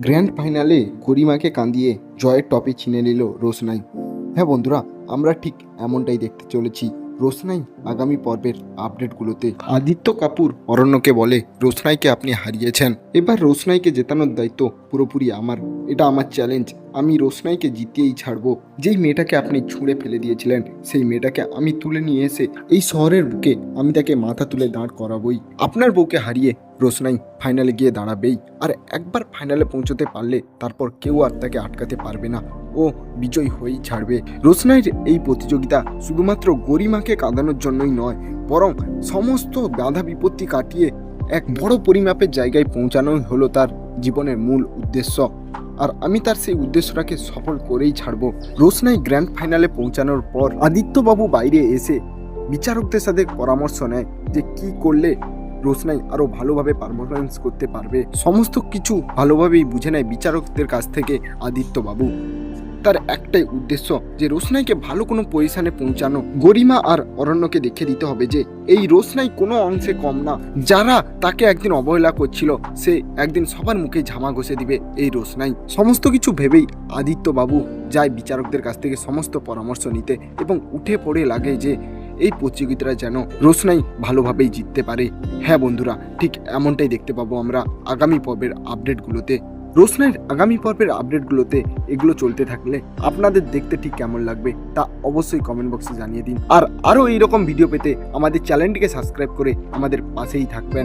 Grand ফাইনালে করিমাকে কাঁদিয়ে জয়ের টপে ছিনে নিল রোশনাই। হ্যাঁ বন্ধুরা, আমরা ঠিক এমনটাই দেখতে চলেছি। রোশনাই আগামী পর্বের আপডেটগুলোতে। আদিত্য কাপুর অরণ্যকে বলে, রোশনাইকে আপনি হারিয়েছেন। এবার রোশনাইকে জেতানোর দায়িত্ব পুরোপুরি আমার। এটা আমার চ্যালেঞ্জ আমি রোশনাইকে জিতিয়েই ছাড়বো। যেই মেয়েটাকে আপনি ছুঁড়ে ফেলে দিয়েছিলেন, সেই মেয়েটাকে আমি তুলে নিয়ে এসে এই শহরের বুকে আমি তাকে মাথা তুলে দাঁড় করাবই। আপনার বউকে হারিয়ে রোশনাই ফাইনালে গিয়ে দাঁড়াবেই। আর একবার ফাইনালে পৌঁছতে পারলে তারপর কেউ আর তাকে আটকাতে পারবে না। ও বিজয়ী হয়েই ছাড়বে। রোশনাইয়ের এই প্রতিযোগিতা শুধুমাত্র গরিমাকে কাঁদানোর জন্যই নয়, বরং সমস্ত বাধা বিপত্তি কাটিয়ে এক বড় পরিমাপের জায়গায় পৌঁছানোই হলো তার জীবনের মূল উদ্দেশ্য। আর আমি তার সেই উদ্দেশ্যটাকে সফল করেই ছাড়ব। রোশনাই গ্র্যান্ড ফাইনালে পৌঁছানোর পর আদিত্যবাবু বাইরে এসে বিচারকদের সাথে পরামর্শ নেয় যে কি করলে রোশনাই আরও ভালোভাবে পারফরমেন্স করতে পারবে। সমস্ত কিছু ভালোভাবেই বুঝে নেয় বিচারকদের কাছ থেকে আদিত্যবাবু। তার একটাই উদ্দেশ্য যে রোশনাইকে ভালো কোনো পজিশনে পৌঁছানো। গরিমা আর অরণ্যকে দেখে দিতে হবে যে, এই রোশনাই কোনো অংশে কম না। যারা তাকে একদিন অবহেলা করছিল, সে একদিন সবার মুখে ঝামা ঘষে দিবে এই রোশনাই। সমস্ত কিছু ভেবেই আদিত্যবাবু যায় বিচারকদের কাছ থেকে সমস্ত পরামর্শ নিতে এবং উঠে পড়ে লাগে যে, এই প্রতিযোগিতাটা যেন রোশনাই ভালোভাবেই জিততে পারে। হ্যাঁ বন্ধুরা, ঠিক এমনটাই দেখতে পাবো আমরা আগামী পর্বের আপডেটগুলোতে। রোশনাইয়ের আগামী পর্বের আপডেটগুলোতে এগুলো চলতে থাকলে আপনাদের দেখতে ঠিক কেমন লাগবে তা অবশ্যই কমেন্ট বক্সে জানিয়ে দিন। আর আরও এইরকম ভিডিও পেতে আমাদের চ্যানেলটিকে সাবস্ক্রাইব করে আমাদের পাশেই থাকবেন।